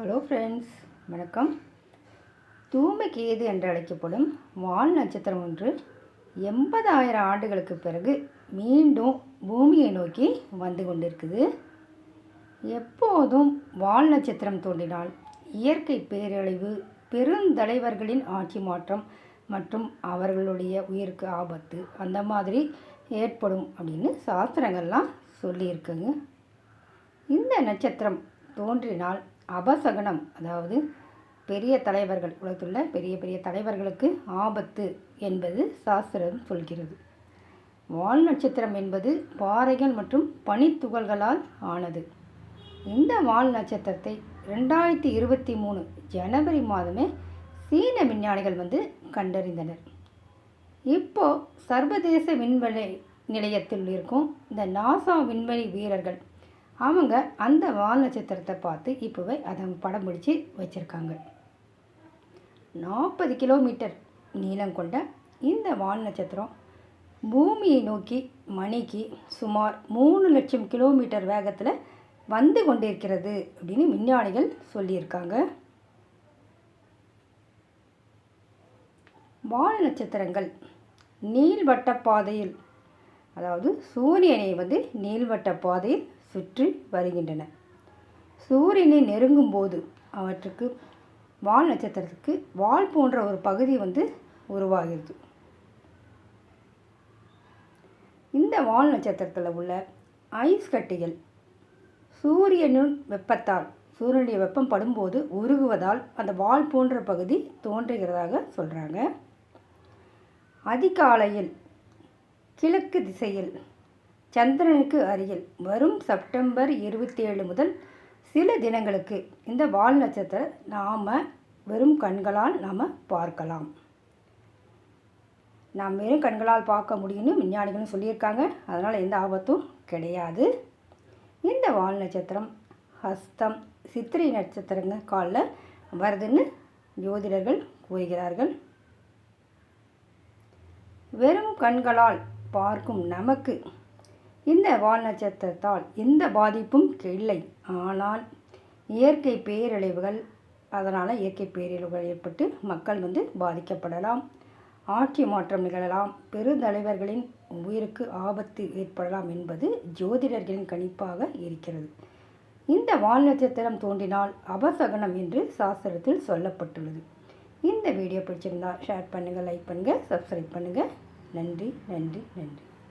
Hello friends வணக்கம். தூமகேது என்று அழைக்கப்படும் வால் நட்சத்திரம் ஒன்று எண்பதாயிரம் ஆண்டுகளுக்கு பிறகு மீண்டும் பூமியை நோக்கி வந்து கொண்டிருக்குது. எப்போதும் வால் நட்சத்திரம் தோன்றினால் இயற்கை பேரழிவு பெருந்தலைவர்களின் ஆட்சி மாற்றம் மற்றும் அவர்களுடைய உயிருக்கு ஆபத்து அந்த மாதிரி ஏற்படும் அப்படின்னு சாஸ்திரங்கள்லாம் சொல்லியிருக்குங்க. இந்த நட்சத்திரம் தோன்றினால் அபசகனம் அதாவது பெரிய தலைவர்கள் உலகத்துள்ள பெரிய பெரிய தலைவர்களுக்கு ஆபத்து என்பது சாஸ்திரம் சொல்கிறது. வால் நட்சத்திரம் என்பது பாறைகள் மற்றும் பனித்துகள்களால் ஆனது. இந்த வால் நட்சத்திரத்தை ரெண்டாயிரத்தி இருபத்தி மூணு ஜனவரி மாதமே சீன விஞ்ஞானிகள் வந்து கண்டறிந்தனர். இப்போ சர்வதேச விண்வெளி நிலையத்தில் இருக்கும் இந்த நாசா விண்வெளி வீரர்கள் அவங்க அந்த வால் நட்சத்திரத்தை பார்த்து இப்போவே அதை படம் பிடிச்சி வச்சுருக்காங்க. நாற்பது கிலோமீட்டர் நீளம் கொண்ட இந்த வால் நட்சத்திரம் பூமியை நோக்கி மணிக்கு சுமார் மூணு லட்சம் கிலோமீட்டர் வேகத்தில் வந்து கொண்டிருக்கிறது அப்படின்னு விஞ்ஞானிகள் சொல்லியிருக்காங்க. வால் நட்சத்திரங்கள் நீள்வட்ட பாதையில் அதாவது சூரியனை வந்து நீள்வட்ட பாதையில் சுற்றி வருகின்றன. சூரியனை நெருங்கும் போது அவற்றுக்கு வால் நட்சத்திரத்துக்கு வால் போன்ற ஒரு பகுதி வந்து உருவாகிறது. இந்த வால் நட்சத்திரத்தில் உள்ள ஐஸ் கட்டிகள் சூரியனின் வெப்பத்தால் சூரியனுடைய வெப்பம் படும்போது உருகுவதால் அந்த வால் போன்ற பகுதி தோன்றுகிறதாக சொல்கிறாங்க அதிகாலையில் கிழக்கு திசையில் சந்திரனுக்கு அருகில். வரும் செப்டம்பர் இருபத்தி ஏழு முதல் சில தினங்களுக்கு இந்த வால் நட்சத்திரம் நாம் வெறும் கண்களால் நாம் பார்க்கலாம். நாம் வெறும் கண்களால் பார்க்க முடியும்னு விஞ்ஞானிகளும் சொல்லியிருக்காங்க. அதனால் எந்த ஆபத்தும் கிடையாது. இந்த வால் நட்சத்திரம் ஹஸ்தம் சித்திரை நட்சத்திரங்க காலில் வருதுன்னு ஜோதிடர்கள் கூறுகிறார்கள். வெறும் கண்களால் பார்க்கும் நமக்கு இந்த வால் நட்சத்திரத்தால் எந்த பாதிப்பும் இல்லை. ஆனால் இயற்கை பேரழிவுகள் அதனால் இயற்கை பேரழிவுகள் ஏற்பட்டு மக்கள் வந்து பாதிக்கப்படலாம். ஆட்சி மாற்றம் நிகழலாம். பெருந்தலைவர்களின் உயிருக்கு ஆபத்து ஏற்படலாம் என்பது ஜோதிடர்களின் கணிப்பாக இருக்கிறது. இந்த வால் நட்சத்திரம் தோன்றினால் அபசகனம் என்று சாஸ்திரத்தில் சொல்லப்பட்டுள்ளது. இந்த வீடியோ பிடிச்சிருந்தா ஷேர் பண்ணுங்கள் லைக் பண்ணுங்கள் சப்ஸ்கிரைப் பண்ணுங்கள் நன்றி நன்றி நன்றி.